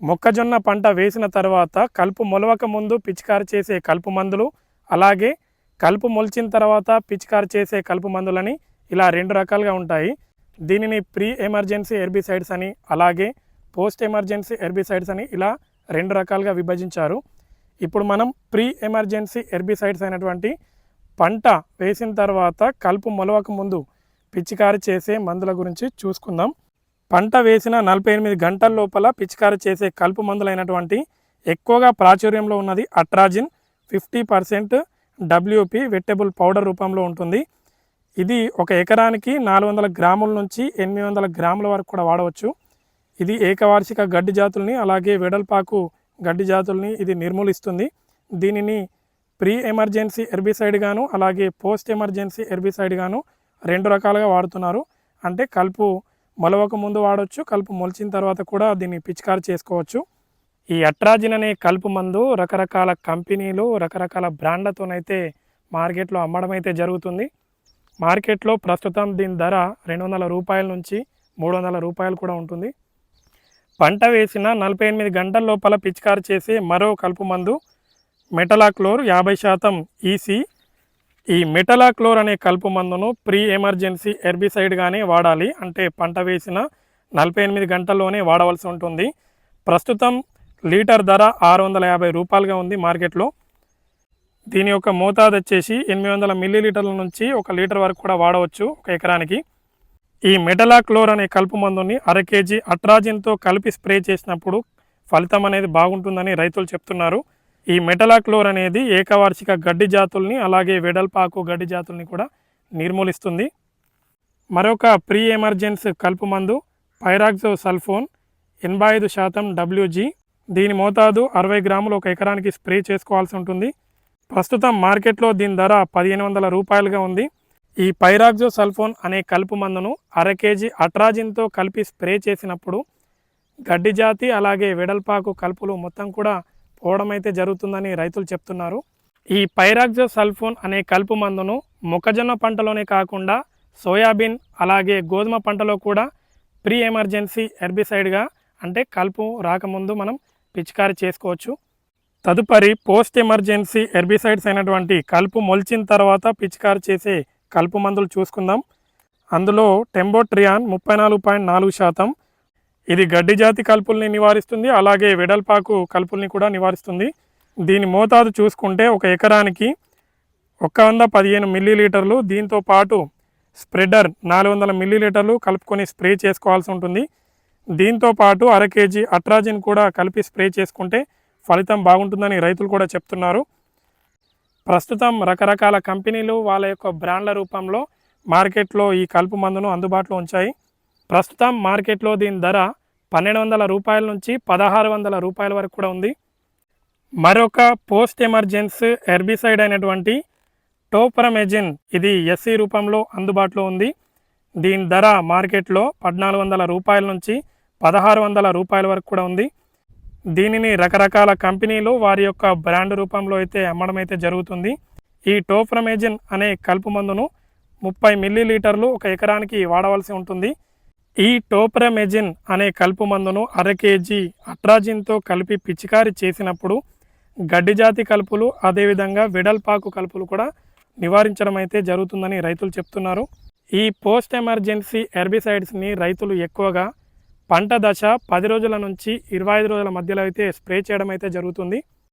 మొక్కజొన్న పంట వేసిన తర్వాత కలుపు మొలవక ముందు పిచికారి చేసే కలుపు మందులు అలాగే కలుపు మొలిచిన తర్వాత పిచికారి చేసే కలుపు మందులని ఇలా రెండు రకాలుగా ఉంటాయి. దీనిని ప్రీ ఎమర్జెన్సీ హెర్బిసైడ్స్ అని అలాగే పోస్ట్ ఎమర్జెన్సీ హెర్బిసైడ్స్ అని ఇలా రెండు రకాలుగా విభజించారు. ఇప్పుడు మనం ప్రీ ఎమర్జెన్సీ హెర్బిసైడ్స్ అయినటువంటి పంట వేసిన తర్వాత కలుపు మొలవక ముందు పిచికారి చేసే మందుల గురించి చూసుకుందాం. పంట వేసిన నలభై ఎనిమిది గంటల లోపల పిచికారి చేసే కలుపు మందులైనటువంటి ఎక్కువగా ప్రాచుర్యంలో ఉన్నది atrazine fifty percent WP wettable powder రూపంలో ఉంటుంది. ఇది ఒక ఎకరానికి నాలుగు వందల గ్రాముల నుంచి ఎనిమిది వందల గ్రాముల వరకు కూడా వాడవచ్చు. ఇది ఏకవార్షిక గడ్డి జాతుల్ని అలాగే వెడల్పాకు గడ్డి జాతుల్ని ఇది నిర్మూలిస్తుంది. దీనిని ప్రీ ఎమర్జెన్సీ హెర్బిసైడ్ గాను అలాగే పోస్ట్ ఎమర్జెన్సీ హెర్బిసైడ్ గాను రెండు రకాలుగా వాడుతున్నారు. అంటే కలుపు మొలవక ముందు వాడవచ్చు కలుపు మొలిచిన తర్వాత కూడా దీన్ని పిచికారి చేసుకోవచ్చు. ఈ అట్రాజిన్ అనే కలుపు మందు రకరకాల కంపెనీలు రకరకాల బ్రాండ్లతోనైతే మార్కెట్లో అమ్మడం అయితే జరుగుతుంది. మార్కెట్లో ప్రస్తుతం దీని ధర రెండు వందల రూపాయల నుంచి మూడు వందల రూపాయలు కూడా ఉంటుంది. పంట వేసిన నలభై ఎనిమిది గంటల లోపల పిచికారి చేసే మరో కలుపు మందు మెటలాక్లోర్ యాభై శాతం ఈసీ ఈ మెటలాక్లోర్ అనే కలుపు మందును ప్రీ ఎమర్జెన్సీ హెర్బిసైడ్గానే వాడాలి. అంటే పంట వేసిన నలభై ఎనిమిది గంటల్లోనే వాడవలసి ఉంటుంది. ప్రస్తుతం లీటర్ ధర ఆరు వందల యాభై రూపాయలుగా ఉంది మార్కెట్లో. దీని యొక్క మోతాదు వచ్చేసి ఎనిమిది వందల మిల్లీ లీటర్ల నుంచి ఒక లీటర్ వరకు కూడా వాడవచ్చు ఒక ఎకరానికి. ఈ మెటలాక్లోర్ అనే కలుపు మందుని అర కేజీ అట్రాజిన్తో కలిపి స్ప్రే చేసినప్పుడు ఫలితం అనేది బాగుంటుందని రైతులు చెప్తున్నారు. ఈ మెటలాక్లోర్ అనేది ఏకవార్షిక గడ్డి జాతుల్ని అలాగే వెడల్పాకు గడ్డి జాతుల్ని కూడా నిర్మూలిస్తుంది. మరొక ప్రీ ఎమర్జెన్స్ కలుపు మందు పైరాక్సో సల్ఫోన్ ఎనభై ఐదు శాతం డబ్ల్యూజీ. దీని మోతాదు అరవై గ్రాములు ఒక ఎకరానికి స్ప్రే చేసుకోవాల్సి ఉంటుంది. ప్రస్తుతం మార్కెట్లో దీని ధర పదిహేను వందల రూపాయలుగా ఉంది. ఈ పైరాక్సో సల్ఫోన్ అనే కలుపు మందును అర కేజీ అట్రాజిన్తో కలిపి స్ప్రే చేసినప్పుడు గడ్డి జాతి అలాగే వెడల్పాకు కలుపులు మొత్తం కూడా పోవడం అయితే జరుగుతుందని రైతులు చెప్తున్నారు. ఈ పైరాక్సో సల్ఫోన్ అనే కలుపు మందును మొక్కజొన్న పంటలోనే కాకుండా సోయాబీన్ అలాగే గోధుమ పంటలో కూడా ప్రీ ఎమర్జెన్సీ హెర్బిసైడ్గా అంటే కలుపు రాకముందు మనం పిచికారి చేసుకోవచ్చు. తదుపరి పోస్ట్ ఎమర్జెన్సీ హెర్బిసైడ్స్ అయినటువంటి కలుపు మొలిచిన తర్వాత పిచికారి చేసే కలుపు మందులు చూసుకుందాం. అందులో టెంబోట్రియాన్ ముప్పై నాలుగు పాయింట్ నాలుగు శాతం ఇది గడ్డి జాతి కలుపుల్ని నివారిస్తుంది అలాగే వెడల్పాకు కలుపుల్ని కూడా నివారిస్తుంది. దీని మోతాదు చూసుకుంటే ఒక ఎకరానికి ఒక వంద పదిహేను మిల్లీలీటర్లు. దీంతో పాటు స్ప్రెడర్ నాలుగు వందల మిల్లీలీటర్లు కలుపుకొని స్ప్రే చేసుకోవాల్సి ఉంటుంది. దీంతో పాటు అర కేజీ అట్రాజిన్ కూడా కలిపి స్ప్రే చేసుకుంటే ఫలితం బాగుంటుందని రైతులు కూడా చెప్తున్నారు. ప్రస్తుతం రకరకాల కంపెనీలు వాళ్ళ యొక్క బ్రాండ్ల రూపంలో మార్కెట్లో ఈ కలుపు మందును అందుబాటులో ఉంచాయి. ప్రస్తుతం మార్కెట్లో దీని ధర పన్నెండు వందల రూపాయల నుంచి పదహారు వందల రూపాయల వరకు కూడా ఉంది. మరొక పోస్ట్ ఎమర్జెన్స్ హెర్బిసైడ్ అయినటువంటి టోప్రమెజిన్ ఇది ఎస్సీ రూపంలో అందుబాటులో ఉంది. దీని ధర మార్కెట్లో పద్నాలుగు వందల రూపాయల నుంచి పదహారు వందల రూపాయల వరకు కూడా ఉంది. దీనిని రకరకాల కంపెనీలు వారి యొక్క బ్రాండ్ రూపంలో అయితే అమ్మడం అయితే జరుగుతుంది. ఈ టోప్రమేజిన్ అనే కలుపు మందును ముప్పై మిల్లీ లీటర్లు ఒక ఎకరానికి వాడవలసి ఉంటుంది. ఈ టోప్రమెజిన్ అనే కలుపు మందును అర కేజీ అట్రాజిన్తో కలిపి పిచికారి చేసినప్పుడు గడ్డి జాతి కలుపులు అదేవిధంగా వెడల్పాకు కలుపులు కూడా నివారించడం అయితే జరుగుతుందని రైతులు చెప్తున్నారు. ఈ పోస్ట్ ఎమర్జెన్సీ హెర్బిసైడ్స్ని రైతులు ఎక్కువగా పంట దశ పది రోజుల నుంచి ఇరవై ఐదు రోజుల మధ్యలో అయితే స్ప్రే చేయడం అయితే జరుగుతుంది.